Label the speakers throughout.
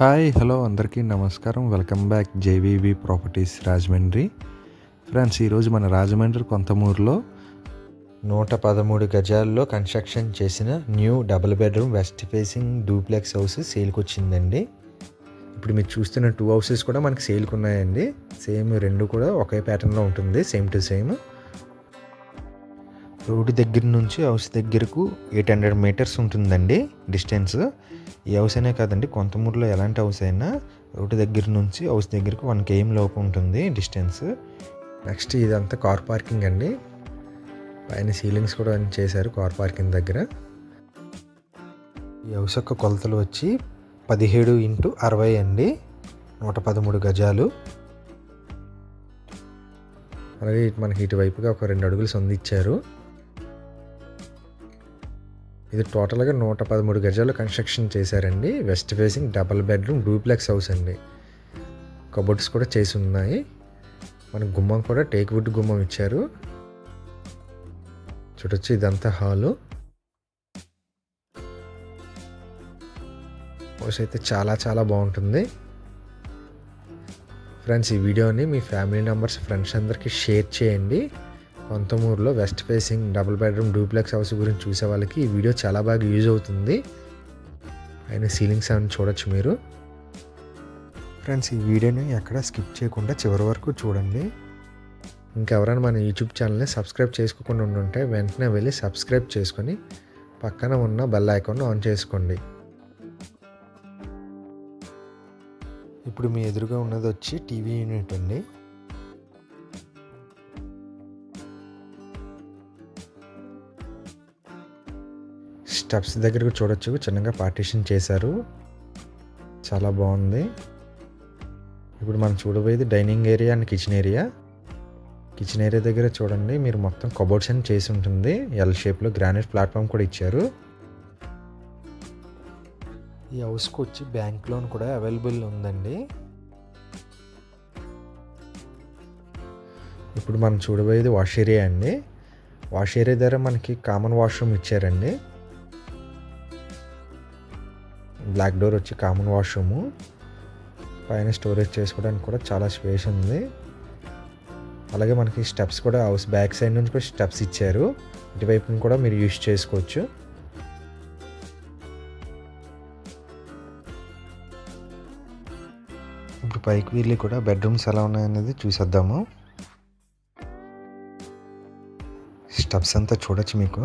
Speaker 1: Hi hello అందరికీ నమస్కారం. Welcome back JVV properties Rajahmundry. Friends ఈరోజు మన రాజమండ్రి కొంతమూరులో నూట పదమూడు గజాల్లో కన్స్ట్రక్షన్ చేసిన new double bedroom west facing duplex house సేల్కి వచ్చిందండి ఇప్పుడు మీరు చూస్తున్న టూ హౌసెస్ కూడా మనకి సేల్కి ఉన్నాయండి సేమ్ రెండు కూడా ఒకే ప్యాటర్న్లో ఉంటుంది సేమ్ టు సేమ్. రోడ్డు దగ్గర నుంచి హౌస్ దగ్గరకు ఎయిట్ హండ్రెడ్ మీటర్స్ ఉంటుందండి డిస్టెన్స్. ఈ హౌస్ అనే కాదండి కొంతమూరులో ఎలాంటి హౌస్ అయినా రోడ్డు దగ్గర నుంచి హౌస్ దగ్గరకు వన్ కేఎం లోపు ఉంటుంది డిస్టెన్స్. నెక్స్ట్ ఇదంతా కార్ పార్కింగ్ అండి. పైన సీలింగ్స్ కూడా చేశారు కార్ పార్కింగ్ దగ్గర. ఈ హౌస్ యొక్క కొలతలు వచ్చి పదిహేడు ఇంటూ అరవై అండి నూట పదమూడు గజాలు. అలాగే మనకి ఇటువైపుగా ఒక రెండు అడుగులు సొందిచ్చారు. ఇది టోటల్గా నూట పదమూడు గజాలు కన్స్ట్రక్షన్ చేశారండి. West facing double bedroom duplex house అండి. కబోర్డ్స్ కూడా చేసి ఉన్నాయి. మన గుమ్మం కూడా టేక్ వుడ్ గుమ్మం ఇచ్చారు. చూడొచ్చు ఇదంతా హాలు. హౌస్ అయితే చాలా చాలా బాగుంటుంది. ఫ్రెండ్స్ ఈ వీడియోని మీ ఫ్యామిలీ మెంబర్స్ ఫ్రెండ్స్ అందరికీ షేర్ చేయండి. కొంతమూరులో west facing double bedroom duplex house గురించి చూసే వాళ్ళకి ఈ వీడియో చాలా బాగా యూజ్ అవుతుంది. అయిన సీలింగ్స్ అని చూడొచ్చు మీరు. ఫ్రెండ్స్ ఈ వీడియోని ఎక్కడ స్కిప్ చేయకుండా చివరి వరకు చూడండి. ఇంకెవరైనా మన యూట్యూబ్ ఛానల్ని సబ్స్క్రైబ్ చేసుకోకుండా ఉండుంటే వెంటనే వెళ్ళి సబ్స్క్రైబ్ చేసుకొని పక్కన ఉన్న బెల్ ఐకాన్ ఆన్ చేసుకోండి. ఇప్పుడు మీ ఎదురుగా ఉన్నది వచ్చి టీవీ యూనిట్ అండి. స్టెప్స్ దగ్గరకు చూడొచ్చు. చిన్నగా పార్టీషన్ చేశారు. చాలా బాగుంది. ఇప్పుడు మనం చూడబోయేది dining area and kitchen area. Kitchen area దగ్గర చూడండి మీరు మొత్తం కబోర్డ్స్ అని చేసి ఉంటుంది. ఎల్ షేప్లో గ్రానైట్ ప్లాట్ఫామ్ కూడా ఇచ్చారు. ఈ హౌస్కి వచ్చి బ్యాంక్ లోన్ కూడా అవైలబుల్ ఉందండి. ఇప్పుడు మనం చూడబోయేది వాష్ ఏరియా అండి. వాష్ ఏరియా దగ్గర మనకి కామన్ వాష్రూమ్ ఇచ్చారండి. బ్లాక్ డోర్ వచ్చి కామన్ వాష్రూము. పైన స్టోరేజ్ చేసుకోవడానికి కూడా చాలా స్పేస్ ఉంది. అలాగే మనకి స్టెప్స్ కూడా హౌస్ బ్యాక్ సైడ్ నుంచి కూడా స్టెప్స్ ఇచ్చారు. ఇటువైపుని కూడా మీరు యూజ్ చేసుకోవచ్చు. ఇప్పుడు పైకి వెళ్ళి కూడా బెడ్రూమ్స్ ఎలా ఉన్నాయనేది చూసేద్దాము. స్టెప్స్ అంతా చూడొచ్చు మీకు.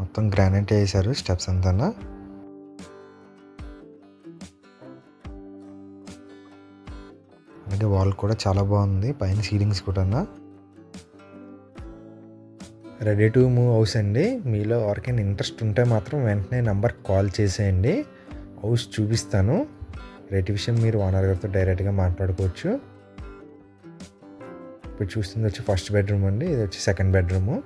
Speaker 1: మొత్తం గ్రానైట్ వేసారు స్టెప్స్ అంతా అలాగే వాల్ కూడా చాలా బాగుంది. పైన సీలింగ్స్ కూడా రెడీ టు మూవ్ హౌస్ అండి. మీలో ఎవరికైనా ఇంట్రెస్ట్ ఉంటే మాత్రం వెంటనే నెంబర్ కాల్ చేసేయండి. హౌస్ చూపిస్తాను. రేట్ విషయం మీరు ఓనర్ గారితో డైరెక్ట్గా మాట్లాడుకోవచ్చు. ఇప్పుడు చూస్తుంది వచ్చి ఫస్ట్ బెడ్రూమ్ అండి. ఇది వచ్చి సెకండ్ బెడ్రూము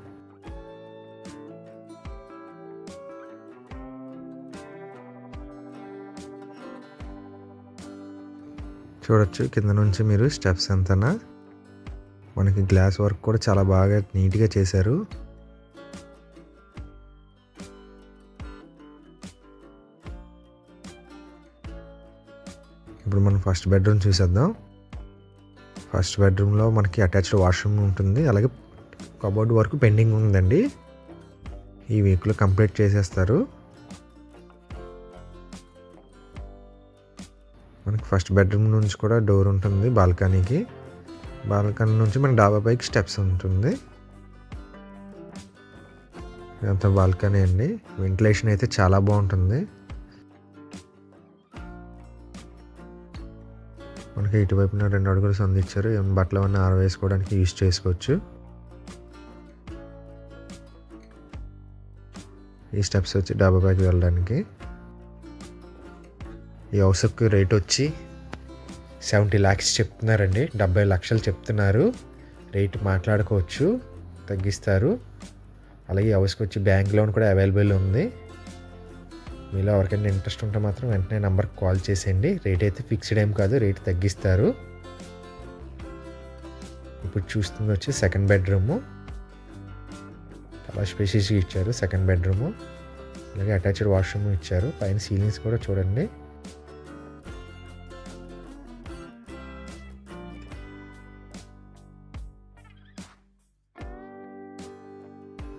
Speaker 1: చూడొచ్చు. కింద నుంచి మీరు స్టెప్స్ ఎంతనా? మనకి గ్లాస్ వర్క్ కూడా చాలా బాగా నీట్గా చేశారు. ఇప్పుడు మనం ఫస్ట్ బెడ్రూమ్ చూసేద్దాం. ఫస్ట్ బెడ్రూమ్లో మనకి అటాచ్డ్ వాష్రూమ్ ఉంటుంది. అలాగే కబోర్డ్ వర్క్ పెండింగ్ ఉందండి. ఈ వీక్లో కంప్లీట్ చేసేస్తారు. మనకి ఫస్ట్ బెడ్రూమ్ నుంచి కూడా డోర్ ఉంటుంది బాల్కనీకి. బాల్కనీ నుంచి మన డాబా పైకి స్టెప్స్ ఉంటుంది. ఇదంతా బాల్కనీ అండి. వెంటిలేషన్ అయితే చాలా బాగుంటుంది. మనకి ఇటువైపున రెండు అడుగులు సంధించారు ఏమైనా బట్టలు అవన్నీ ఆరవేసుకోవడానికి యూజ్ చేసుకోవచ్చు. ఈ స్టెప్స్ వచ్చి డాబా పైకి వెళ్ళడానికి. ఈ హౌస్కి రేట్ వచ్చి సెవెంటీ ల్యాక్స్ చెప్తున్నారండి. డెబ్బై లక్షలు చెప్తున్నారు. రేట్ మాట్లాడుకోవచ్చు. తగ్గిస్తారు. అలాగే ఈ హౌస్కి వచ్చి బ్యాంక్ లోన్ కూడా అవైలబుల్ ఉంది. మీలో ఎవరికైనా ఇంట్రెస్ట్ ఉంటే మాత్రం వెంటనే నెంబర్కి కాల్ చేసేయండి. రేట్ అయితే ఫిక్స్డ్ ఏం కాదు. రేట్ తగ్గిస్తారు. ఇప్పుడు చూస్తుంది వచ్చి సెకండ్ బెడ్రూము. చాలా స్పేషియస్గా ఇచ్చారు సెకండ్ బెడ్రూము. అలాగే అటాచ్డ్ వాష్రూమ్ ఇచ్చారు. పైన సీలింగ్స్ కూడా చూడండి.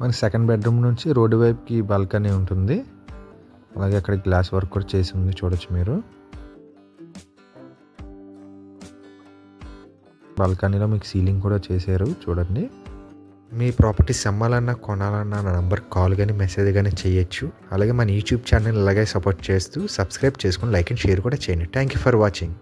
Speaker 1: మన సెకండ్ బెడ్రూమ్ నుంచి రోడ్డు వైపుకి బాల్కనీ ఉంటుంది. అలాగే అక్కడ గ్లాస్ వర్క్ కూడా చేసి ఉంది చూడొచ్చు మీరు. బాల్కనీలో మీకు సీలింగ్ కూడా చేశారు చూడండి. మీ ప్రాపర్టీస్ అమ్మాలన్నా కొనాలన్నా నా నంబర్ కాల్ కానీ మెసేజ్ కానీ చేయొచ్చు. అలాగే మన యూట్యూబ్ ఛానల్ ఇలాగే సపోర్ట్ చేస్తూ సబ్స్క్రైబ్ చేసుకుని లైక్ అండ్ షేర్ కూడా చేయండి. Thank you for watching